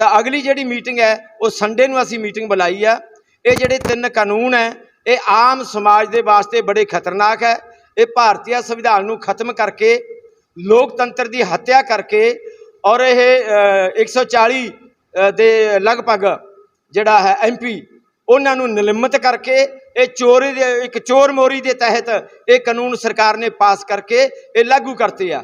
ਤਾਂ ਅਗਲੀ ਜਿਹੜੀ ਮੀਟਿੰਗ ਹੈ ਉਹ ਸੰਡੇ ਨੂੰ ਅਸੀਂ ਮੀਟਿੰਗ ਬੁਲਾਈ ਆ। ਇਹ ਜਿਹੜੇ ਤਿੰਨ ਕਾਨੂੰਨ ਹੈ ਇਹ ਆਮ ਸਮਾਜ ਦੇ ਵਾਸਤੇ ਬੜੇ ਖਤਰਨਾਕ ਹੈ। ਇਹ ਭਾਰਤੀ ਸੰਵਿਧਾਨ ਨੂੰ ਖਤਮ ਕਰਕੇ ਲੋਕਤੰਤਰ ਦੀ ਹੱਤਿਆ ਕਰਕੇ ਔਰ ਇਹ ਅ, 140 ਅ, ਦੇ ਲਗਭਗ ਜਿਹੜਾ ਹੈ ਐਮਪੀ ਉਹਨਾਂ ਨੂੰ ਨਿਲੰਬਿਤ ਕਰਕੇ ਇਹ ਚੋਰੀ ਦੇ ਇੱਕ ਚੋਰ ਮੋਰੀ ਦੇ ਤਹਿਤ ਇਹ ਕਾਨੂੰਨ ਸਰਕਾਰ ਨੇ ਪਾਸ ਕਰਕੇ ਇਹ ਲਾਗੂ ਕਰਤੇ ਆ।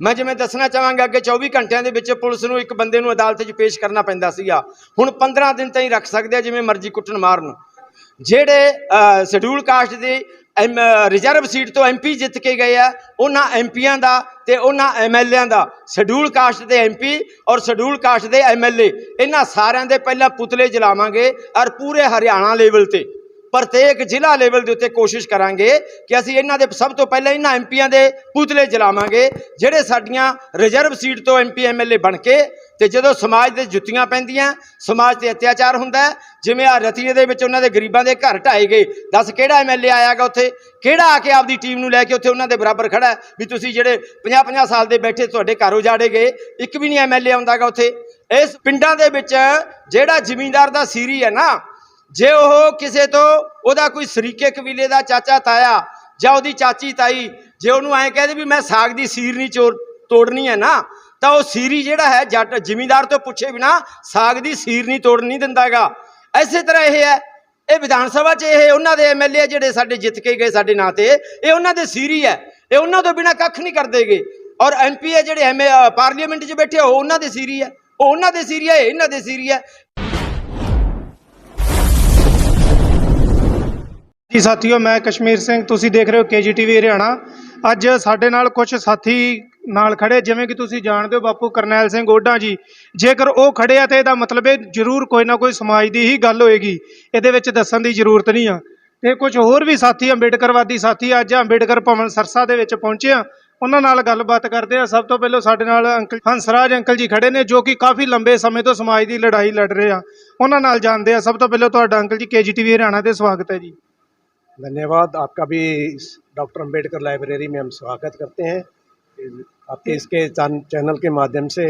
ਮੈਂ ਜਿਵੇਂ ਦੱਸਣਾ ਚਾਹਾਂਗਾ ਕਿ 24 ਘੰਟਿਆਂ ਦੇ ਵਿੱਚ ਪੁਲਿਸ ਨੂੰ ਇੱਕ ਬੰਦੇ ਨੂੰ ਅਦਾਲਤ 'ਚ ਪੇਸ਼ ਕਰਨਾ ਪੈਂਦਾ ਸੀਗਾ। ਹੁਣ 15 ਦਿਨ ਤਾਈਂ ਰੱਖ ਸਕਦੇ ਆ, ਜਿਵੇਂ ਮਰਜ਼ੀ ਕੁੱਟਣ ਮਾਰਨ ਜਿਹੜੇ ਸ਼ਡਿਊਲ ਕਾਸਟ ਦੇ ਐਮ, ਰਿਜ਼ਰਵ ਸੀਟ ਤੋਂ ਐਮਪੀ ਜਿੱਤ ਕੇ ਗਏ ਆ, ਉਹਨਾਂ ਐਮਪੀਆਂ ਦਾ ਤੇ ਉਹਨਾਂ ਐਮਐਲਏਆਂ ਦਾ। ਸ਼ਡਿਊਲ ਕਾਸਟ ਦੇ ਐਮਪੀ ਔਰ ਸ਼ਡਿਊਲ ਕਾਸਟ ਦੇ ਐਮਐਲਏ ਇਹਨਾਂ ਸਾਰਿਆਂ ਦੇ ਪਹਿਲਾਂ ਪੁਤਲੇ ਜਲਾਵਾਂਗੇ ਔਰ ਪੂਰੇ ਹਰਿਆਣਾ ਲੈਵਲ ਤੇ। ਪ੍ਰਤੇਕ ਜ਼ਿਲ੍ਹਾ ਲੈਵਲ ਦੇ ਉੱਤੇ ਕੋਸ਼ਿਸ਼ ਕਰਾਂਗੇ ਕਿ ਅਸੀਂ ਇਹਨਾਂ ਦੇ ਸਭ ਤੋਂ ਪਹਿਲਾਂ ਇਹਨਾਂ ਐਮਪੀਆਂ ਦੇ ਪੁਤਲੇ ਜਲਾਵਾਂਗੇ, ਜਿਹੜੇ ਸਾਡੀਆਂ ਰਿਜ਼ਰਵ ਸੀਟ ਤੋਂ ਐਮਪੀ ਐਮਐਲਏ ਬਣ ਕੇ ਤੇ ਜਦੋਂ ਸਮਾਜ ਦੇ ਜੁੱਤੀਆਂ ਪੈਂਦੀਆਂ, ਸਮਾਜ ਤੇ ਅਤਿਆਚਾਰ ਹੁੰਦਾ, ਜਿਵੇਂ ਆ ਰਤੀਏ ਦੇ ਵਿੱਚ ਉਹਨਾਂ ਦੇ ਗਰੀਬਾਂ ਦੇ ਘਰ ਢਾਏ ਗਏ। ਦੱਸ ਕਿਹੜਾ ਐਮਐਲਏ ਆਇਆਗਾ ਉੱਥੇ? ਕਿਹੜਾ ਆ ਕੇ ਆਪਦੀ ਟੀਮ ਨੂੰ ਲੈ ਕੇ ਉੱਥੇ ਉਹਨਾਂ ਦੇ ਬਰਾਬਰ ਖੜਾ ਵੀ ਤੁਸੀਂ ਜਿਹੜੇ 50-50 ਸਾਲ ਦੇ ਬੈਠੇ ਤੁਹਾਡੇ ਘਰ ਉਜਾੜੇ ਗਏ, ਇੱਕ ਵੀ ਨਹੀਂ ਐਮਐਲਏ ਆਉਂਦਾਗਾ ਉੱਥੇ। ਇਸ ਪਿੰਡਾਂ ਦੇ ਵਿੱਚ ਜਿਹੜਾ ਜ਼ਿਮੀਂਦਾਰ ਦਾ ਸੀਰੀ ਹੈ ਨਾ ਜੇ ਉਹ ਕਿਸੇ ਤੋਂ ਉਹਦਾ ਕੋਈ ਸਰੀਕੇ ਕਬੀਲੇ ਦਾ ਚਾਚਾ ਤਾਇਆ ਜਾਂ ਉਹਦੀ ਚਾਚੀ ਤਾਈ, ਜੇ ਉਹਨੂੰ ਐਂ ਕਹਦੇ ਵੀ ਮੈਂ ਸਾਗ ਦੀ ਸੀਰ ਨਹੀਂ ਚੋਰ, ਤੋੜਨੀ ਹੈ ਨਾ, ਤਾਂ ਉਹ ਸੀਰੀ ਜਿਹੜਾ ਹੈ ਜੱਟ ਜ਼ਿਮੀਂਦਾਰ ਤੋਂ ਪੁੱਛੇ ਬਿਨਾ ਸਾਗ ਦੀ ਸੀਰ ਨਹੀਂ ਤੋੜਨ ਨਹੀਂ ਦਿੰਦਾਗਾ ਐਸੇ ਤਰ੍ਹਾਂ ਇਹ ਹੈ, ਇਹ ਵਿਧਾਨ ਸਭਾ 'ਚ ਇਹ, ਉਹਨਾਂ ਦੇ ਐਮਐਲਏ ਜਿਹੜੇ ਸਾਡੇ ਜਿੱਤ ਕੇ ਗਏ ਸਾਡੇ ਨਾਂ ਤੇ, ਇਹ ਉਹਨਾਂ ਦੇ ਸੀਰੀ ਹੈ, ਇਹ ਉਹਨਾਂ ਤੋਂ ਬਿਨਾ ਕੱਖ ਨਹੀਂ ਕਰਦੇਗੇ ਔਰ ਐਮਪੀ ਹੈ ਜਿਹੜੇ ਐਮ ਪਾਰਲੀਮੈਂਟ 'ਚ ਬੈਠੇ ਉਹ ਉਹਨਾਂ ਦੇ ਸੀਰੀ ਹੈ, ਉਹ ਉਹਨਾਂ ਦੇ ਸੀਰੀ ਹੈ ਇਹਨਾਂ ਦੇ ਸੀਰੀ ਹੈ। ਜੀ, ਸਾਥੀਓ, ਮੈਂ ਕਸ਼ਮੀਰ ਸਿੰਘ, ਤੁਸੀਂ ਦੇਖ ਰਹੇ ਹੋ ਕੇਜੀਟੀਵੀ ਹਰਿਆਣਾ। ਅੱਜ ਸਾਡੇ ਨਾਲ ਕੁਝ ਸਾਥੀ ਨਾਲ ਖੜੇ, ਜਿਵੇਂ ਕਿ ਤੁਸੀਂ ਜਾਣਦੇ ਹੋ, ਬਾਪੂ ਕਰਨੈਲ ਸਿੰਘ ਓਡਾ ਜੀ। ਜੇਕਰ ਉਹ ਖੜੇ ਆ ਤੇ ਇਹਦਾ ਮਤਲਬ ਇਹ ਜ਼ਰੂਰ ਕੋਈ ਨਾ ਕੋਈ ਸਮਾਜ ਦੀ ਹੀ ਗੱਲ ਹੋਏਗੀ। ਇਹਦੇ ਵਿੱਚ ਦੱਸਣ ਦੀ ਜ਼ਰੂਰਤ ਨਹੀਂ ਆ। ਤੇ ਕੁਝ ਹੋਰ ਵੀ ਸਾਥੀ, ਅੰਬੇਡਕਰਵਾਦੀ ਸਾਥੀ ਅੱਜ ਅੰਬੇਡਕਰ ਭਵਨ ਸਰਸਾ ਦੇ ਵਿੱਚ ਪਹੁੰਚੇ ਆ। ਉਹਨਾਂ ਨਾਲ ਗੱਲਬਾਤ ਕਰਦੇ ਆ। ਸਭ ਤੋਂ ਪਹਿਲਾਂ ਸਾਡੇ ਨਾਲ ਅੰਕਲ ਹੰਸਰਾਜ ਅੰਕਲ ਜੀ ਖੜੇ ਨੇ, ਜੋ ਕਿ ਕਾਫੀ ਲੰਬੇ ਸਮੇਂ ਤੋਂ ਸਮਾਜ ਦੀ ਲੜਾਈ ਲੜ ਰਹੇ ਆ। ਉਹਨਾਂ ਨਾਲ ਜਾਣਦੇ ਆ। ਸਭ ਤੋਂ ਪਹਿਲਾਂ ਤੁਹਾਡਾ ਅੰਕਲ ਜੀ ਕੇਜੀਟੀਵੀ ਹਰਿਆਣਾ ਤੇ ਸਵਾਗਤ ਹੈ ਜੀ। धन्यवाद। आपका भी इस डॉक्टर अंबेडकर लाइब्रेरी में हम स्वागत करते हैं। आपके इसके चैनल के माध्यम से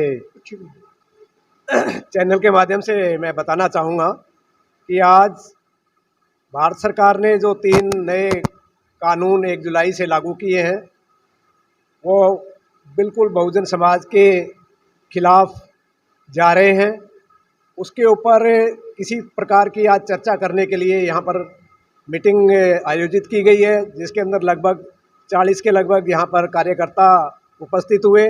चैनल के माध्यम से मैं बताना चाहूँगा कि आज भारत सरकार ने जो तीन नए कानून एक जुलाई से लागू किए हैं वो बिल्कुल बहुजन समाज के खिलाफ जा रहे हैं। उसके ऊपर किसी प्रकार की आज चर्चा करने के लिए यहाँ पर मीटिंग आयोजित की गई है, जिसके अंदर लगभग 40 के लगभग यहाँ पर कार्यकर्ता उपस्थित हुए।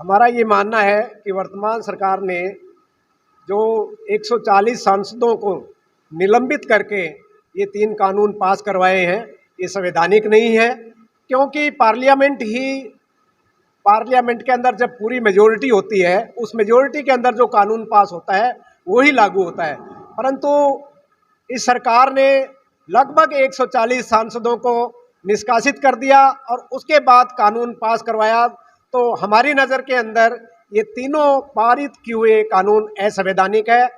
हमारा ये मानना है कि वर्तमान सरकार ने जो 140 सांसदों को निलंबित करके ये तीन कानून पास करवाए हैं, ये संवैधानिक नहीं है, क्योंकि पार्लियामेंट ही, पार्लियामेंट के अंदर जब पूरी मेजोरिटी होती है, उस मेजोरिटी के अंदर जो कानून पास होता है, वो ही लागू होता है। परंतु इस सरकार ने लगभग 140 सांसदों को निष्कासित कर दिया और उसके बाद कानून पास करवाया। तो हमारी नज़र के अंदर ये तीनों पारित किए हुए कानून असंवैधानिक है।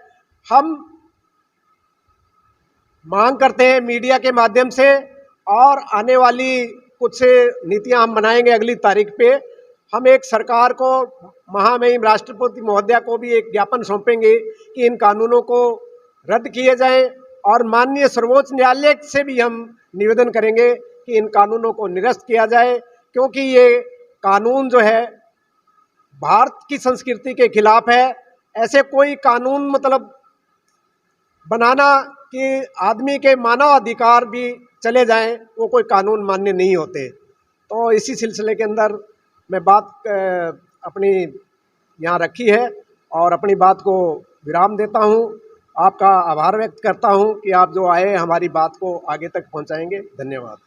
हम मांग करते हैं मीडिया के माध्यम से और आने वाली कुछ नीतियाँ हम बनाएँगे अगली तारीख पे। हम एक सरकार को, महामहिम राष्ट्रपति महोदया को भी एक ज्ञापन सौंपेंगे कि इन कानूनों को रद्द किए जाएँ। और माननीय सर्वोच्च न्यायालय से भी हम निवेदन करेंगे कि इन कानूनों को निरस्त किया जाए, क्योंकि ये कानून जो है, भारत की संस्कृति के खिलाफ है। ऐसे कोई कानून मतलब बनाना कि आदमी के मानव अधिकार भी चले जाएँ, वो कोई कानून मान्य नहीं होते। तो इसी सिलसिले के अंदर मैं बात अपनी यहाँ रखी है और अपनी बात को विराम देता हूँ। आपका आभार व्यक्त करता हूँ कि आप जो आए हमारी बात को आगे तक पहुँचाएंगे धन्यवाद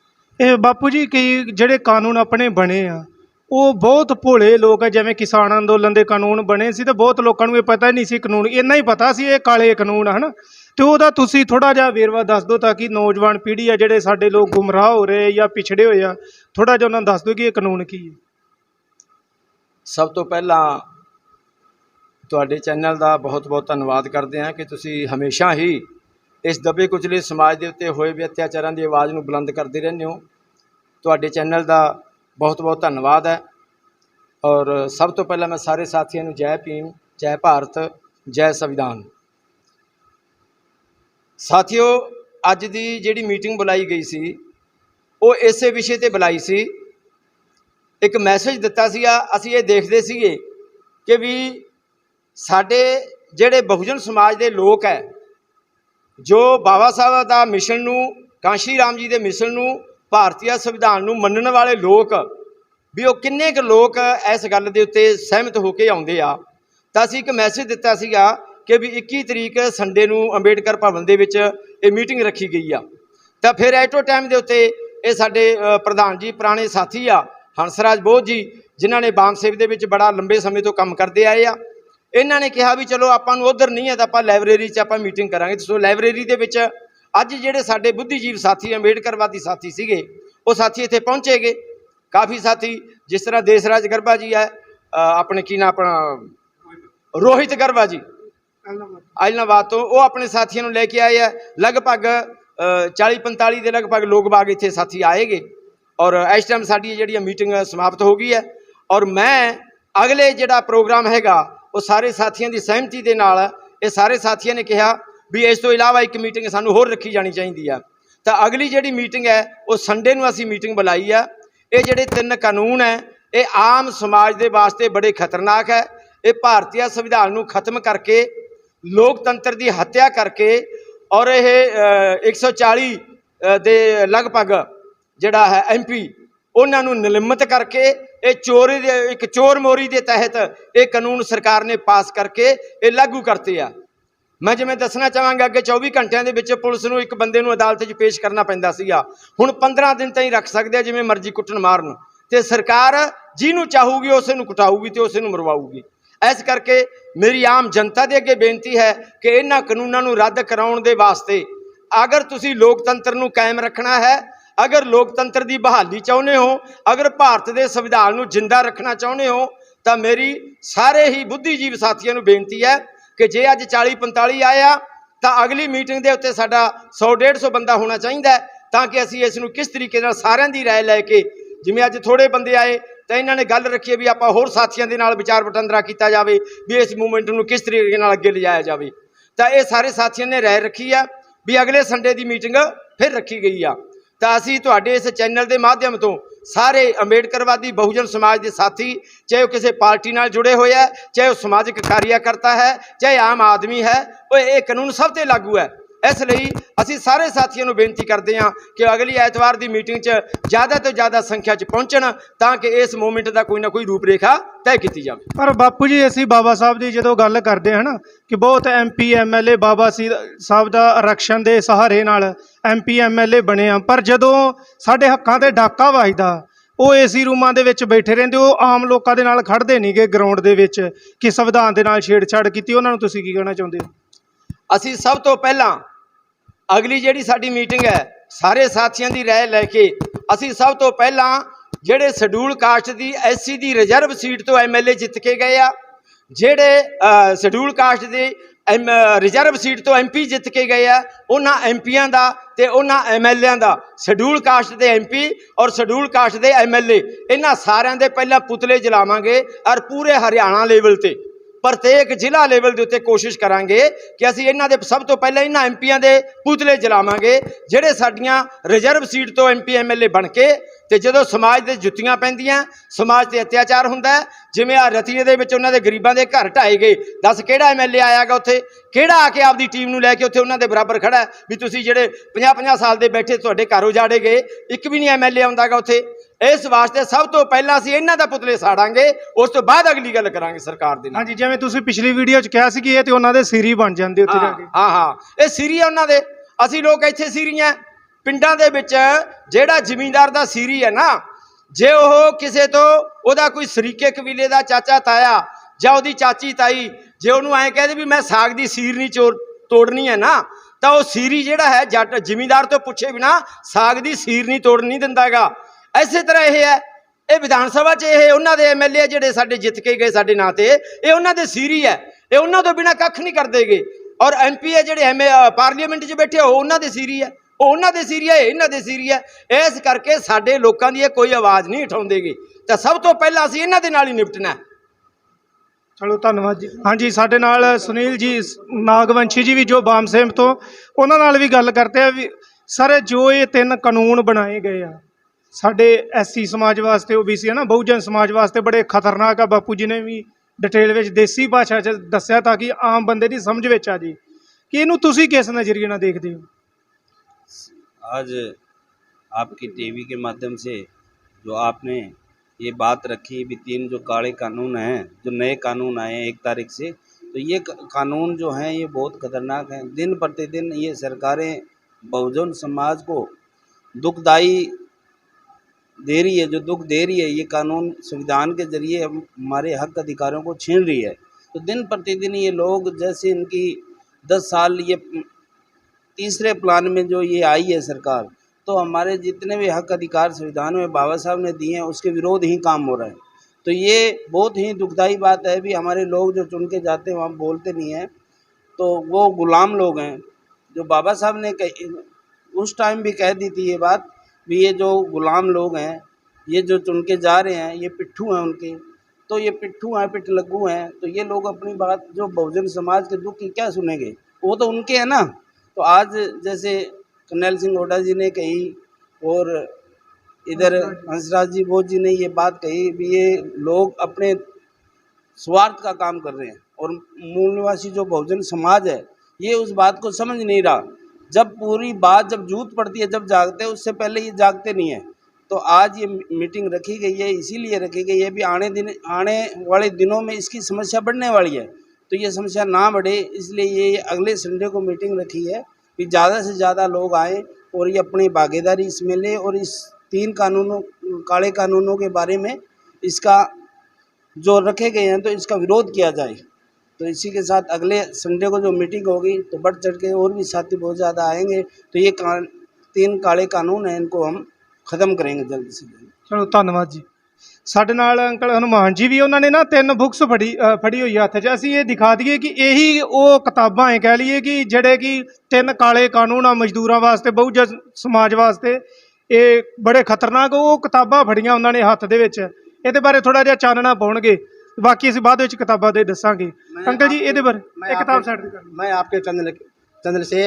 ਇਹ ਬਾਪੂ ਜੀ ਕਈ ਜਿਹੜੇ ਕਾਨੂੰਨ ਆਪਣੇ ਬਣੇ ਆ ਉਹ ਬਹੁਤ ਭੋਲੇ ਲੋਕ ਆ ਜਿਵੇਂ ਕਿਸਾਨ ਅੰਦੋਲਨ ਦੇ ਕਾਨੂੰਨ ਬਣੇ ਸੀ ਤੇ ਬਹੁਤ ਲੋਕਾਂ ਨੂੰ ਇਹ ਪਤਾ ਹੀ ਨਹੀਂ ਸੀ ਕਾਨੂੰਨ ਇੰਨਾ ਹੀ ਪਤਾ ਸੀ ਇਹ ਕਾਲੇ ਕਾਨੂੰਨ ਹਨ ਤੇ ਉਹਦਾ ਤੁਸੀਂ ਥੋੜਾ ਜਿਹਾ ਵੇਰਵਾ ਦੱਸ ਦਿਓ ਤਾਂ ਕਿ ਨੌਜਵਾਨ ਪੀੜ੍ਹੀ ਆ ਜਿਹੜੇ ਸਾਡੇ ਲੋਕ ਗੁੰਮਰਾਹ ਹੋ ਰਹੇ ਜਾਂ ਪਿਛੜੇ ਹੋਏ ਆ ਥੋੜਾ ਜਿਹਾ ਉਹਨਾਂ ਨੂੰ ਦੱਸ ਦਿਓ ਕਿ ਇਹ ਕਾਨੂੰਨ ਕੀ ਹੈ ਸਭ ਤੋਂ ਪਹਿਲਾਂ ਤੁਹਾਡੇ ਚੈਨਲ ਦਾ ਬਹੁਤ-ਬਹੁਤ ਧੰਨਵਾਦ ਕਰਦੇ ਹਾਂ ਕਿ ਤੁਸੀਂ ਹਮੇਸ਼ਾ ਹੀ ਇਸ ਦਬੇ ਕੁਚਲੇ ਸਮਾਜ ਦੇ ਉੱਤੇ ਹੋਏ ਵੀ ਅਤਿਆਚਾਰਾਂ ਦੀ ਆਵਾਜ਼ ਨੂੰ ਬੁਲੰਦ ਕਰਦੇ ਰਹਿੰਦੇ ਹੋ। ਤੁਹਾਡੇ ਚੈਨਲ ਦਾ ਬਹੁਤ-ਬਹੁਤ ਧੰਨਵਾਦ ਹੈ। ਔਰ ਸਭ ਤੋਂ ਪਹਿਲਾਂ ਮੈਂ ਸਾਰੇ ਸਾਥੀਆਂ ਨੂੰ ਜੈ ਭੀਮ, ਜੈ ਭਾਰਤ, ਜੈ ਸੰਵਿਧਾਨ। ਸਾਥੀਓ, ਅੱਜ ਦੀ ਜਿਹੜੀ ਮੀਟਿੰਗ ਬੁਲਾਈ ਗਈ ਸੀ, ਉਹ ਇਸੇ ਵਿਸ਼ੇ ਤੇ ਬੁਲਾਈ ਸੀ। ਇੱਕ ਮੈਸੇਜ ਦਿੱਤਾ ਸੀਗਾ, ਅਸੀਂ ਇਹ ਦੇਖਦੇ ਸੀਗੇ ਕਿ ਵੀ ਸਾਡੇ ਜਿਹੜੇ ਬਹੁਜਨ ਸਮਾਜ ਦੇ ਲੋਕ ਹੈ, ਜੋ ਬਾਬਾ ਸਾਹਿਬ ਦਾ ਮਿਸ਼ਨ ਨੂੰ, ਕਾਂਸ਼ੀ ਰਾਮ ਜੀ ਦੇ ਮਿਸ਼ਨ ਨੂੰ, ਭਾਰਤੀ ਸੰਵਿਧਾਨ ਨੂੰ ਮੰਨਣ ਵਾਲੇ ਲੋਕ, ਵੀ ਉਹ ਕਿੰਨੇ ਕੁ ਲੋਕ ਇਸ ਗੱਲ ਦੇ ਉੱਤੇ ਸਹਿਮਤ ਹੋ ਕੇ ਆਉਂਦੇ ਆ। ਤਾਂ ਅਸੀਂ ਇੱਕ ਮੈਸੇਜ ਦਿੱਤਾ ਸੀਗਾ ਕਿ ਵੀ 21 ਤਰੀਕ ਸੰਡੇ ਨੂੰ ਅੰਬੇਡਕਰ ਭਵਨ ਦੇ ਵਿੱਚ ਇਹ ਮੀਟਿੰਗ ਰੱਖੀ ਗਈ ਆ। ਤਾਂ ਫਿਰ ਐਟੋ ਟਾਈਮ ਦੇ ਉੱਤੇ ਇਹ ਸਾਡੇ ਪ੍ਰਧਾਨ ਜੀ, ਪੁਰਾਣੇ ਸਾਥੀ ਆ, ਹੰਸਰਾਜ ਬੋਧ ਜੀ, ਜਿਨ੍ਹਾਂ ਨੇ ਬਾਮ ਸੇਵ ਦੇ ਵਿੱਚ ਬੜਾ ਲੰਬੇ ਸਮੇਂ ਤੋਂ ਕੰਮ ਕਰਦੇ ਆਏ ਆ। ਇਹਨਾਂ ਨੇ ਕਿਹਾ ਵੀ ਚਲੋ ਆਪਾਂ ਨੂੰ ਉਧਰ ਨਹੀਂ ਹੈ ਤਾਂ ਆਪਾਂ ਲਾਇਬ੍ਰੇਰੀ 'ਚ ਆਪਾਂ ਮੀਟਿੰਗ ਕਰਾਂਗੇ। ਸੋ ਲਾਇਬ੍ਰੇਰੀ ਦੇ ਵਿੱਚ ਅੱਜ ਜਿਹੜੇ ਸਾਡੇ ਬੁੱਧੀਜੀਵ ਸਾਥੀ ਅੰਬੇਡਕਰਵਾਦੀ ਸਾਥੀ ਸੀਗੇ, ਉਹ ਸਾਥੀ ਇੱਥੇ ਪਹੁੰਚੇਗੇ ਕਾਫੀ ਸਾਥੀ, ਜਿਸ ਤਰ੍ਹਾਂ ਦੇਸ ਰਾਜ ਗਰਬਾ ਜੀ ਹੈ ਆਪਣੇ ਕੀ ਨਾ ਆਪਣਾ? ਰੋਹਿਤ ਗਰਬਾ ਜੀ। ਆਇਲਨਾਬਾਦ ਤੋਂ। ਉਹ ਆਪਣੇ ਸਾਥੀਆਂ ਨੂੰ ਲੈ ਕੇ ਆਏ ਆ। ਲਗਭਗ 40 45 ਦੇ ਲਗਭਗ ਲੋਕ ਬਾਗ ਇੱਥੇ ਸਾਥੀ ਆਏਗੇ ਔਰ ਇਸ ਟਾਈਮ ਸਾਡੀ ਇਹ ਜਿਹੜੀ ਮੀਟਿੰਗ ਸਮਾਪਤ ਹੋ ਗਈ ਹੈ। ਔਰ ਮੈਂ ਅਗਲੇ ਜਿਹੜਾ ਪ੍ਰੋਗਰਾਮ ਹੈਗਾ ਉਹ ਸਾਰੇ ਸਾਥੀਆਂ ਦੀ ਸਹਿਮਤੀ ਦੇ ਨਾਲ ਇਹ ਸਾਰੇ ਸਾਥੀਆਂ ਨੇ ਕਿਹਾ ਵੀ ਇਸ ਤੋਂ ਇਲਾਵਾ ਇੱਕ ਮੀਟਿੰਗ ਸਾਨੂੰ ਹੋਰ ਰੱਖੀ ਜਾਣੀ ਚਾਹੀਦੀ ਆ। ਤਾਂ ਅਗਲੀ ਜਿਹੜੀ ਮੀਟਿੰਗ ਹੈ ਉਹ ਸੰਡੇ ਨੂੰ ਅਸੀਂ ਮੀਟਿੰਗ ਬੁਲਾਈ ਆ। ਇਹ ਜਿਹੜੇ ਤਿੰਨ ਕਾਨੂੰਨ ਹੈ ਇਹ ਆਮ ਸਮਾਜ ਦੇ ਵਾਸਤੇ ਬੜੇ ਖਤਰਨਾਕ ਹੈ। ਇਹ ਭਾਰਤੀ ਸੰਵਿਧਾਨ ਨੂੰ ਖਤਮ ਕਰਕੇ ਲੋਕਤੰਤਰ ਦੀ ਹੱਤਿਆ ਕਰਕੇ ਔਰ ਇਹ ਅ, 140 ਅ, ਦੇ ਲਗਭਗ ਜਿਹੜਾ ਹੈ ਐਮਪੀ ਉਹਨਾਂ ਨੂੰ ਨਿਲੰਬਿਤ ਕਰਕੇ, ਇਹ ਚੋਰੀ ਦੇ, ਇੱਕ ਚੋਰ ਮੋਰੀ ਦੇ ਤਹਿਤ ਇਹ ਕਾਨੂੰਨ ਸਰਕਾਰ ਨੇ ਪਾਸ ਕਰਕੇ ਇਹ ਲਾਗੂ ਕਰਤੇ ਆ। ਮੈਂ ਜਿਵੇਂ ਦੱਸਣਾ ਚਾਹਾਂਗਾ ਕਿ 24 ਘੰਟਿਆਂ ਦੇ ਵਿੱਚ ਪੁਲਿਸ ਨੂੰ ਇੱਕ ਬੰਦੇ ਨੂੰ ਅਦਾਲਤ 'ਚ ਪੇਸ਼ ਕਰਨਾ ਪੈਂਦਾ ਸੀਗਾ। ਹੁਣ 15 ਦਿਨ ਤਾਈਂ ਰੱਖ ਸਕਦੇ ਆ, ਜਿਵੇਂ ਮਰਜ਼ੀ ਕੁੱਟਣ ਮਾਰਨ ਤੇ ਸਰਕਾਰ ਜਿਹਨੂੰ ਚਾਹੂਗੀ, ਉਸੇ ਨੂੰ ਕੁਟਾਊਗੀ ਤੇ ਉਸੇ ਨੂੰ ਮਰਵਾਊਗੀ। ਇਸ ਕਰਕੇ ਮੇਰੀ ਆਮ ਜਨਤਾ ਦੇ ਅੱਗੇ ਬੇਨਤੀ ਹੈ ਕਿ ਇਹਨਾਂ ਕਾਨੂੰਨਾਂ ਨੂੰ ਰੱਦ ਕਰਾਉਣ ਦੇ ਵਾਸਤੇ ਅਗਰ ਤੁਸੀਂ ਲੋਕਤੰਤਰ ਨੂੰ ਕਾਇਮ ਰੱਖਣਾ ਹੈ ਅਗਰ ਲੋਕਤੰਤਰ ਦੀ ਬਹਾਲੀ ਚਾਹੁੰਦੇ ਹੋ ਅਗਰ ਭਾਰਤ ਦੇ ਸੰਵਿਧਾਨ ਨੂੰ ਜਿੰਦਾ ਰੱਖਣਾ ਚਾਹੁੰਦੇ ਹੋ ਤਾਂ ਮੇਰੀ ਸਾਰੇ ਹੀ ਬੁੱਧੀਜੀਵ ਸਾਥੀਆਂ ਨੂੰ ਬੇਨਤੀ ਹੈ ਕਿ ਜੇ ਅੱਜ 40 45 ਆਇਆ ਤਾਂ ਅਗਲੀ ਮੀਟਿੰਗ ਦੇ ਉੱਤੇ ਸਾਡਾ 100 150 ਬੰਦਾ ਹੋਣਾ ਚਾਹੀਦਾ ਹੈ, ਤਾਂ ਕਿ ਅਸੀਂ ਇਸ ਨੂੰ ਕਿਸ ਤਰੀਕੇ ਨਾਲ ਸਾਰਿਆਂ ਦੀ رائے ਲੈ ਕੇ ਜਿਵੇਂ ਅੱਜ ਥੋੜੇ ਬੰਦੇ ਆਏ ਤਾਂ ਇਹਨਾਂ ਨੇ ਗੱਲ ਰੱਖੀ ਹੈ ਵੀ ਆਪਾਂ ਹੋਰ ਸਾਥੀਆਂ ਦੇ ਨਾਲ ਵਿਚਾਰ ਵਟਾਂਦਰਾ ਕੀਤਾ ਜਾਵੇ ਵੀ ਇਸ ਮੂਵਮੈਂਟ ਨੂੰ ਕਿਸ ਤਰੀਕੇ ਨਾਲ ਅੱਗੇ ਲਿਜਾਇਆ ਜਾਵੇ ਤਾਂ ਇਹ ਸਾਰੇ ਸਾਥੀਆਂ ਨੇ ਰਾਏ ਰੱਖੀ ਆ ਵੀ ਅਗਲੇ ਸੰਡੇ ਦੀ ਮੀਟਿੰਗ ਫਿਰ ਰੱਖੀ ਗਈ ਆ ਤਾਂ ਅਸੀਂ ਤੁਹਾਡੇ ਇਸ ਚੈਨਲ ਦੇ ਮਾਧਿਅਮ ਤੋਂ ਸਾਰੇ ਅੰਬੇਡਕਰਵਾਦੀ ਬਹੁਜਨ ਸਮਾਜ ਦੇ ਸਾਥੀ, ਚਾਹੇ ਉਹ ਕਿਸੇ ਪਾਰਟੀ ਨਾਲ ਜੁੜੇ ਹੋਏ ਹੈ ਚਾਹੇ ਉਹ ਸਮਾਜਿਕ ਕਾਰਿਆਕਰਤਾ ਹੈ, ਚਾਹੇ ਆਮ ਆਦਮੀ ਹੈ ਉਹ ਇਹ ਕਾਨੂੰਨ ਸਭ ਤੇ ਲਾਗੂ ਹੈ। ਇਸ ਲਈ ਅਸੀਂ ਸਾਰੇ ਸਾਥੀਆਂ ਨੂੰ ਬੇਨਤੀ ਕਰਦੇ ਹਾਂ ਕਿ ਅਗਲੀ ਐਤਵਾਰ ਦੀ ਮੀਟਿੰਗ 'ਚ ਜ਼ਿਆਦਾ ਤੋਂ ਜ਼ਿਆਦਾ ਸੰਖਿਆ 'ਚ ਪਹੁੰਚਣ ਤਾਂ ਕਿ ਇਸ ਮੂਵਮੈਂਟ ਦਾ ਕੋਈ ਨਾ ਕੋਈ ਰੂਪਰੇਖਾ ਤੈਅ ਕੀਤੀ ਜਾਵੇ। ਪਰ ਬਾਪੂ ਜੀ, ਅਸੀਂ ਬਾਬਾ ਸਾਹਿਬ ਦੀ ਜਦੋਂ ਗੱਲ ਕਰਦੇ ਹਾਂ ਨਾ ਕਿ ਬਹੁਤ ਐਮਪੀ ਐਮਐਲਏ ਬਾਬਾ ਸੀ, ਸਾਹਿਬ ਦਾ ਆਰਕਸ਼ਣ ਦੇ ਸਹਾਰੇ ਨਾਲ ਐਮਪੀ ਐਮਐਲਏ ਬਣੇ ਆ, ਪਰ ਜਦੋਂ ਸਾਡੇ ਹੱਕਾਂ ਤੇ ਡਾਕਾ ਵੱਜਦਾ, ਉਹ ਏਸੀ ਰੂਮਾਂ ਦੇ ਵਿੱਚ ਬੈਠੇ ਰਹਿੰਦੇ, ਉਹ ਆਮ ਲੋਕਾਂ ਦੇ ਨਾਲ ਖੜਦੇ ਨਹੀਂਗੇ ਗਰਾਊਂਡ ਦੇ ਵਿੱਚ, ਕਿ ਸੰਵਿਧਾਨ ਦੇ ਨਾਲ ਛੇੜਛਾੜ ਕੀਤੀ, ਉਹਨਾਂ ਨੂੰ ਤੁਸੀਂ ਕੀ ਕਹਿਣਾ ਚਾਹੁੰਦੇ ਹੋ? ਅਸੀਂ ਸਭ ਤੋਂ ਪਹਿਲਾਂ ਅਗਲੀ ਜਿਹੜੀ ਸਾਡੀ ਮੀਟਿੰਗ ਹੈ, ਸਾਰੇ ਸਾਥੀਆਂ ਦੀ ਰਾਏ ਲੈ ਕੇ, ਅਸੀਂ ਸਭ ਤੋਂ ਪਹਿਲਾਂ ਜਿਹੜੇ ਸ਼ਡਿਊਲ ਕਾਸਟ ਦੀ ਐਸਸੀ ਦੀ ਰਿਜ਼ਰਵ ਸੀਟ ਤੋਂ ਐਮਐਲਏ ਜਿੱਤ ਕੇ ਗਏ ਆ, ਜਿਹੜੇ ਸ਼ਡਿਊਲ ਕਾਸਟ ਦੇ ਐਮ ਰਿਜ਼ਰਵ ਸੀਟ ਤੋਂ ਐਮਪੀ ਜਿੱਤ ਕੇ ਗਏ ਆ। ਉਹਨਾਂ ਐਮਪੀਆਂ ਦਾ ਤੇ ਉਹਨਾਂ ਐਮਐਲਏਆਂ ਦਾ। ਸ਼ਡਿਊਲ ਕਾਸਟ ਦੇ ਐਮਪੀ ਔਰ ਸ਼ਡਿਊਲ ਕਾਸਟ ਦੇ ਐਮਐਲਏ ਇਹਨਾਂ ਸਾਰਿਆਂ ਦੇ ਪਹਿਲਾਂ ਪੁਤਲੇ ਜਲਾਵਾਂਗੇ ਔਰ ਪੂਰੇ ਹਰਿਆਣਾ ਲੈਵਲ ਤੇ। ਪ੍ਰਤੇਕ ਜ਼ਿਲ੍ਹਾ ਲੈਵਲ ਦੇ ਉੱਤੇ ਕੋਸ਼ਿਸ਼ ਕਰਾਂਗੇ ਕਿ ਅਸੀਂ ਇਹਨਾਂ ਦੇ ਸਭ ਤੋਂ ਪਹਿਲਾਂ ਇਹਨਾਂ ਐਮਪੀਆਂ ਦੇ ਪੁਤਲੇ ਜਲਾਵਾਂਗੇ, ਜਿਹੜੇ ਸਾਡੀਆਂ ਰਿਜ਼ਰਵ ਸੀਟ ਤੋਂ ਐਮਪੀ ਐਮਐਲਏ ਬਣ ਕੇ ਤੇ ਜਦੋਂ ਸਮਾਜ ਦੇ ਜੁੱਤੀਆਂ ਪੈਂਦੀਆਂ ਸਮਾਜ ਤੇ ਅਤਿਆਚਾਰ ਹੁੰਦਾ ਜਿਵੇਂ ਆ ਰਤੀਏ ਦੇ ਵਿੱਚ ਉਹਨਾਂ ਦੇ ਗਰੀਬਾਂ ਦੇ ਘਰ ਢਾਏ ਗਏ। ਦੱਸ ਕਿਹੜਾ ਐਮਐਲਏ ਆਇਆਗਾ ਉੱਥੇ? ਕਿਹੜਾ ਆ ਕੇ ਆਪਦੀ ਟੀਮ ਨੂੰ ਲੈ ਕੇ ਉੱਥੇ ਉਹਨਾਂ ਦੇ ਬਰਾਬਰ ਖੜਾ ਵੀ ਤੁਸੀਂ ਜਿਹੜੇ 50-50 ਸਾਲ ਦੇ ਬੈਠੇ ਤੁਹਾਡੇ ਘਰ ਉਜਾੜੇ ਗਏ ਇੱਕ ਵੀ ਨਹੀਂ ਐਮਐਲਏ ਆਉਂਦਾਗਾ ਉੱਥੇ। ਇਸ ਵਾਸਤੇ ਸਭ ਤੋਂ ਪਹਿਲਾਂ ਅਸੀਂ ਇਹਨਾਂ ਦਾ ਪੁਤਲੇ ਸਾੜਾਂਗੇ ਉਸ ਤੋਂ ਬਾਅਦ ਅਗਲੀ ਗੱਲ ਕਰਾਂਗੇ ਸਰਕਾਰ ਦੇ ਨਾਲ। ਹਾਂਜੀ ਜਿਵੇਂ ਤੁਸੀਂ ਪਿਛਲੀ ਵੀਡੀਓ 'ਚ ਕਿਹਾ ਸੀ ਕਿ ਇਹ ਤੇ ਉਹਨਾਂ ਦੇ ਸਿਰ ਬਣ ਜਾਂਦੇ ਉੱਥੇ ਜਾ ਕੇ। ਹਾਂ ਹਾਂ। ਇਹ ਸੀਰੀ ਆ ਉਹਨਾਂ ਦੇ। ਅਸੀਂ ਲੋਕ ਇੱਥੇ ਸੀਰੀ ਆ ਪਿੰਡਾਂ ਦੇ ਵਿੱਚ ਜਿਹੜਾ ਜ਼ਮੀਂਦਾਰ ਦਾ ਸੀਰੀ ਹੈ ਨਾ, ਜੇ ਉਹ ਕਿਸੇ ਤੋਂ ਉਹਦਾ ਕੋਈ ਸਰੀਕੇ ਕਬੀਲੇ ਦਾ ਚਾਚਾ ਤਾਇਆ ਜਾਂ ਉਹਦੀ ਚਾਚੀ ਤਾਈ, ਜੇ ਉਹਨੂੰ ਐਂ ਕਹਦੇ ਵੀ ਮੈਂ ਸਾਗ ਦੀ ਸੀਰ ਨਹੀਂ ਚੋਰ ਤੋੜਨੀ ਹੈ ਨਾ, ਤਾਂ ਉਹ ਸੀਰੀ ਜਿਹੜਾ ਹੈ ਜੱਟ ਜ਼ਿਮੀਂਦਾਰ ਤੋਂ ਪੁੱਛੇ ਬਿਨਾ ਸਾਗ ਦੀ ਸੀਰ ਨਹੀਂ ਤੋੜਨ ਨਹੀਂ ਦਿੰਦਾਗਾ ਐਸੇ ਤਰ੍ਹਾਂ ਇਹ ਹੈ, ਇਹ ਵਿਧਾਨ ਸਭਾ 'ਚ ਇਹ, ਉਹਨਾਂ ਦੇ ਐਮਐਲਏ ਜਿਹੜੇ ਸਾਡੇ ਜਿੱਤ ਕੇ ਗਏ ਸਾਡੇ ਨਾਂ ਤੇ, ਇਹ ਉਹਨਾਂ ਦੇ ਸੀਰੀ ਹੈ, ਇਹ ਉਹਨਾਂ ਤੋਂ ਬਿਨਾ ਕੱਖ ਨਹੀਂ ਕਰਦੇਗੇ। ਔਰ ਐਮਪੀ ਹੈ ਜਿਹੜੇ ਐਮ ਪਾਰਲੀਮੈਂਟ 'ਚ ਬੈਠੇ ਹੋ ਉਹਨਾਂ ਦੇ ਸੀਰੀ ਹੈ। ਉਹਨਾਂ ਦੇ ਸੀਰੀਆ ਇਹਨਾਂ ਦੇ ਸੀਰੀ ਹੈ ਇਸ ਕਰਕੇ ਸਾਡੇ ਲੋਕਾਂ ਦੀ ਇਹ ਕੋਈ ਆਵਾਜ਼ ਨਹੀਂ ਉਠਾਉਂਦੇਗੇ। ਤਾਂ ਸਭ ਤੋਂ ਪਹਿਲਾਂ ਅਸੀਂ ਇਹਨਾਂ ਦੇ ਨਾਲ ਹੀ ਨਿਪਟਣਾ ਚਲੋ, ਧੰਨਵਾਦ ਜੀ। ਹਾਂਜੀ, ਸਾਡੇ ਨਾਲ ਸੁਨੀਲ ਜੀ, ਨਾਗਵੰਸ਼ੀ ਜੀ ਵੀ ਜੋ ਬਾਮ ਸੇਮ ਤੋਂ, ਉਹਨਾਂ ਨਾਲ ਵੀ ਗੱਲ ਕਰਦੇ ਆ ਵੀ, ਸਰ, ਜੋ ਇਹ ਤਿੰਨ ਕਾਨੂੰਨ ਬਣਾਏ ਗਏ ਆ, ਸਾਡੇ ਐਸਸੀ ਸਮਾਜ ਵਾਸਤੇ ਓਬੀਸੀ ਹੈ ਨਾ, ਬਹੁਜਨ ਸਮਾਜ ਵਾਸਤੇ ਬੜੇ ਖਤਰਨਾਕ ਆ। ਬਾਪੂ ਜੀ ਨੇ ਵੀ ਡਿਟੇਲ ਵਿੱਚ ਦੇਸੀ ਭਾਸ਼ਾ 'ਚ ਦੱਸਿਆ ਤਾਂ ਕਿ ਆਮ ਬੰਦੇ ਦੀ ਸਮਝ ਵਿੱਚ ਆ ਜੀ। ਕਿ ਇਹਨੂੰ ਤੁਸੀਂ ਕਿਸ ਨਜ਼ਰੀਏ ਨਾਲ ਦੇਖਦੇ ਹੋ? आज आपकी टीवी के माध्यम से जो आपने ये बात रखी भी तीन जो काले कानून हैं, जो नए कानून आए हैं एक तारीख से तो ये कानून जो हैं ये बहुत खतरनाक हैं। दिन प्रतिदिन ये सरकारें बहुजन समाज को दुखदाई दे रही है, जो दुख दे रही है, ये कानून संविधान के ज़रिए हम, हमारे हक अधिकारों को छीन रही है। तो दिन प्रतिदिन ये लोग जैसे इनकी दस साल ये तीसरे प्लान में जो ये आई है सरकार तो हमारे जितने भी हक, अधिकार, संविधान में बाबा साहब ने दिए हैं, उसके विरोध ही काम हो रहा है। तो ये बहुत ही दुखदाई बात है भी हमारे लोग जो चुन के जाते हैं, वहाँ बोलते नहीं हैं। तो वो गुलाम लोग हैं, जो बाबा साहब ने कही, उस टाइम भी कह दी थी ये बात, भी ये जो गुलाम लोग हैं, ये जो चुन के जा रहे हैं, ये पिट्ठू हैं उनके। तो ये पिट्ठू हैं पिठ हैं तो ये लोग अपनी बात, जो बहुजन समाज के दुख की क्या सुनेंगे? वो तो उनके हैं ना। तो आज जैसे कर्नैल सिंह ओडा जी ने कही और इधर हंसराज जी बोस जी ने ये बात कही भी ये लोग अपने स्वार्थ का काम कर रहे हैं और मूल निवासी जो बहुजन समाज है, ये उस बात को समझ नहीं रहा। जब पूरी बात, जब जूत पड़ती है, जब जागते हैं, उससे पहले ये जागते नहीं है। तो आज ये मीटिंग रखी गई है, इसीलिए रखी गई है भी आने दिन, आने वाले दिनों में इसकी समस्या बढ़ने वाली है। तो ये समस्या ना बढ़े इसलिए ये अगले संडे को मीटिंग रखी है कि ज़्यादा से ज़्यादा लोग आएँ और ये अपनी भागीदारी इसमें लें और इस तीन कानूनों काले कानूनों के बारे में इसका जो रखे गए हैं तो इसका विरोध किया जाए। तो इसी के साथ अगले संडे को जो मीटिंग होगी तो बढ़ चढ़ के और भी साथी बहुत ज़्यादा आएँगे। तो ये का, तीन काले कानून हैं इनको हम ख़त्म करेंगे जल्द से जल्द। चलो धन्यवाद जी। ਸਾਡੇ ਨਾਲ ਅੰਕਲ ਹਨੂਮਾਨ ਜੀ ਵੀ ਉਹਨਾਂ ਨੇ ਨਾ ਤਿੰਨ ਬੁੱਕਸ ਫੜੀ ਅ, ਫੜੀ ਹੋਈ ਆ ਹੱਥ 'ਚ ਅਸੀਂ ਇਹ ਦਿਖਾ ਦਈਏ ਕਿ ਇਹੀ ਉਹ ਕਿਤਾਬਾਂ ਹੈ ਕਹਿ ਲਈਏ ਕਿ ਜਿਹੜੇ ਕਿ ਤਿੰਨ ਕਾਲੇ ਕਾਨੂੰਨ ਆ ਮਜ਼ਦੂਰਾਂ ਵਾਸਤੇ ਬਹੁਜਨ ਸਮਾਜ ਵਾਸਤੇ ਇਹ ਬੜੇ ਖਤਰਨਾਕ ਉਹ ਕਿਤਾਬਾਂ ਫੜੀਆਂ ਉਹਨਾਂ ਨੇ ਹੱਥ ਦੇ ਵਿੱਚ ਇਹਦੇ ਬਾਰੇ ਥੋੜਾ ਜਿਹਾ ਚਾਨਣਾ ਪਾਉਣਗੇ ਬਾਕੀ ਅਸੀਂ ਬਾਅਦ ਵਿੱਚ ਕਿਤਾਬਾਂ ਦੇ ਦੱਸਾਂਗੇ ਅੰਕਲ ਜੀ ਇਹਦੇ ਬਾਰੇ मैं ਇਹ ਕਿਤਾਬ आपके- ਸਾਈਡ ਤੇ ਕਰ ਲਓ। मैं आपके चंद्र चंद्र से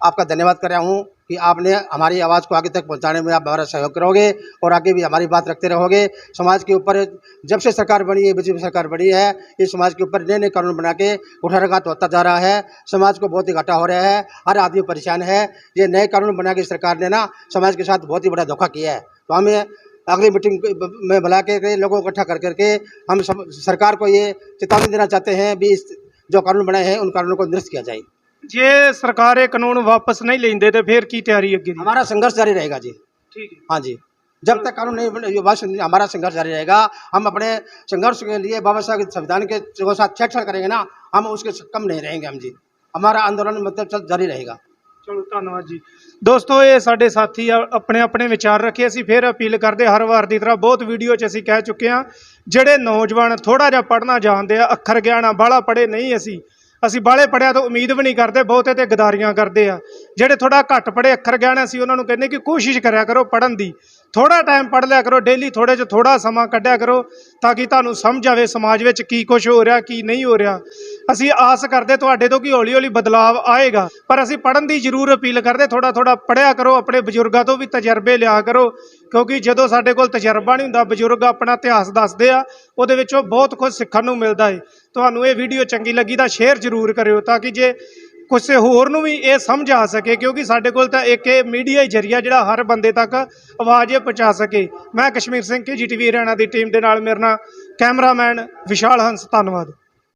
आपका धन्यवाद कर रहा हूँ कि आपने हमारी आवाज़ को आगे तक पहुँचाने में आप हमारा सहयोग करोगे और आगे भी हमारी बात रखते रहोगे। समाज के ऊपर जब से सरकार बनी है, बीजेपी सरकार बनी है, इस समाज के ऊपर नए नए कानून बना के कुठारघात होता जा रहा है। समाज को बहुत ही घाटा हो रहा है, हर आदमी परेशान है। ये नए कानून बना के सरकार ने ना समाज के साथ बहुत ही बड़ा धोखा किया है। तो हमें अगली मीटिंग में बुला के लोगों को इकट्ठा कर करके हम सरकार को ये चेतावनी देना चाहते हैं, भी इस जो कानून बनाए हैं, उन कानूनों को निरस्त किया जाए। ਜੇ ਸਰਕਾਰ ਇਹ ਕਾਨੂੰਨ ਵਾਪਸ ਨਹੀਂ ਲੈਂਦੇ ਤੇ ਫਿਰ ਕੀ ਤਿਆਰੀ ਅੱਗੇ ਦੀ हमारा संघर्ष जारी रहेगा जी ਠੀਕ ਹੈ हाँ जी जब तक कानून नहीं बने- ये बात सुनिए, हमारा संघर्ष जारी रहेगा हम अपने संघर्ष के लिए बाबा साहब के संविधान के जो साथ छेड़छाड़ करेंगे ना हम उसके कम नहीं रहेंगे हम जी हमारा आंदोलन मतलब चल जारी रहेगा ਚਲੋ ਧੰਨਵਾਦ ਜੀ ਦੋਸਤੋ ਇਹ ਸਾਡੇ ਸਾਥੀ ਆ ਆਪਣੇ ਆਪਣੇ ਵਿਚਾਰ ਰੱਖੇ ਅਸੀਂ ਫਿਰ ਅਪੀਲ ਕਰਦੇ ਹਰ ਵਾਰ ਦੀ ਤਰ੍ਹਾਂ ਬਹੁਤ ਵੀਡੀਓ 'ਚ ਅਸੀਂ ਕਹਿ ਚੁੱਕੇ ਹਾਂ ਜਿਹੜੇ ਨੌਜਵਾਨ ਥੋੜਾ ਜਿਹਾ ਪੜ੍ਹਨਾ ਜਾਣਦੇ ਆ ਅੱਖਰ ਗਿਆਨਾ ਬਾਹਲਾ ਪੜ੍ਹੇ ਨਹੀਂ ਅਸੀਂ ਅਸੀਂ ਬਾਹਲੇ ਪੜਿਆ ਤੋਂ ਉਮੀਦ ਵੀ ਨਹੀਂ ਕਰਦੇ, ਬਹੁਤੇ ਤੇ ਗਦਾਰੀਆਂ ਕਰਦੇ ਆ। ਜਿਹੜੇ ਥੋੜਾ ਘੱਟ ਪੜ੍ਹੇ ਅੱਖਰ ਗਿਆਨ ਅਸੀਂ ਉਹਨਾਂ ਨੂੰ ਕਹਿੰਦੇ ਕਿ ਕੋਸ਼ਿਸ਼ ਕਰਿਆ ਕਰੋ ਪੜ੍ਹਨ ਦੀ। ਥੋੜਾ ਟਾਈਮ ਪੜ੍ਹ ਲਿਆ ਕਰੋ ਡੇਲੀ ਥੋੜੇ ਜਿਹਾ ਥੋੜਾ ਸਮਾਂ ਕੱਢਿਆ ਕਰੋ, ਤਾਂ ਕਿ ਤੁਹਾਨੂੰ ਸਮਝ ਆਵੇ ਸਮਾਜ ਵਿੱਚ ਕੀ ਕੁਝ ਹੋ ਰਿਹਾ, ਕੀ ਨਹੀਂ ਹੋ ਰਿਹਾ। ਅਸੀਂ ਆਸ ਕਰਦੇ ਤੁਹਾਡੇ ਤੋਂ ਕਿ ਹੌਲੀ ਹੌਲੀ ਬਦਲਾਵ ਆਏਗਾ, ਪਰ ਅਸੀਂ ਪੜ੍ਹਨ ਦੀ ਜ਼ਰੂਰ ਅਪੀਲ ਕਰਦੇ ਥੋੜਾ ਥੋੜਾ ਪੜ੍ਹਿਆ ਕਰੋ, ਆਪਣੇ ਬਜ਼ੁਰਗਾਂ ਤੋਂ ਵੀ ਤਜਰਬੇ ਲਿਆ ਕਰੋ, ਕਿਉਂਕਿ ਜਦੋਂ ਸਾਡੇ ਕੋਲ ਤਜਰਬਾ ਨਹੀਂ ਹੁੰਦਾ, ਬਜ਼ੁਰਗ ਆਪਣਾ ਇਤਿਹਾਸ ਦੱਸਦੇ ਆ, ਉਹਦੇ ਵਿੱਚੋਂ ਬਹੁਤ ਕੁਝ ਸਿੱਖਣ ਨੂੰ ਮਿਲਦਾ ਹੈ ਤੁਹਾਨੂੰ ਇਹ ਵੀਡੀਓ ਚੰਗੀ ਲੱਗੀ ਤਾਂ ਸ਼ੇਅਰ ਜ਼ਰੂਰ ਕਰਿਓ ਤਾਂ ਕਿ ਜੇ ਕਿਸੇ ਹੋਰ ਨੂੰ ਵੀ ਇਹ ਸਮਝ ਆ ਸਕੇ, ਕਿਉਂਕਿ ਸਾਡੇ ਕੋਲ ਤਾਂ ਇੱਕ ਇਹ ਮੀਡੀਆ ਹੀ ਜਰੀਆ ਜਿਹੜਾ ਹਰ ਬੰਦੇ ਤੱਕ ਆਵਾਜ਼ ਇਹ ਪਹੁੰਚਾ ਸਕੇ। ਮੈਂ ਕਸ਼ਮੀਰ ਸਿੰਘ ਕੇ ਜੀਟੀਵੀ ਹਰਿਆਣਾ ਦੀ ਟੀਮ ਦੇ ਨਾਲ ਮੇਰੇ ਨਾਲ ਕੈਮਰਾਮੈਨ ਵਿਸ਼ਾਲ ਹੰਸ, ਧੰਨਵਾਦ।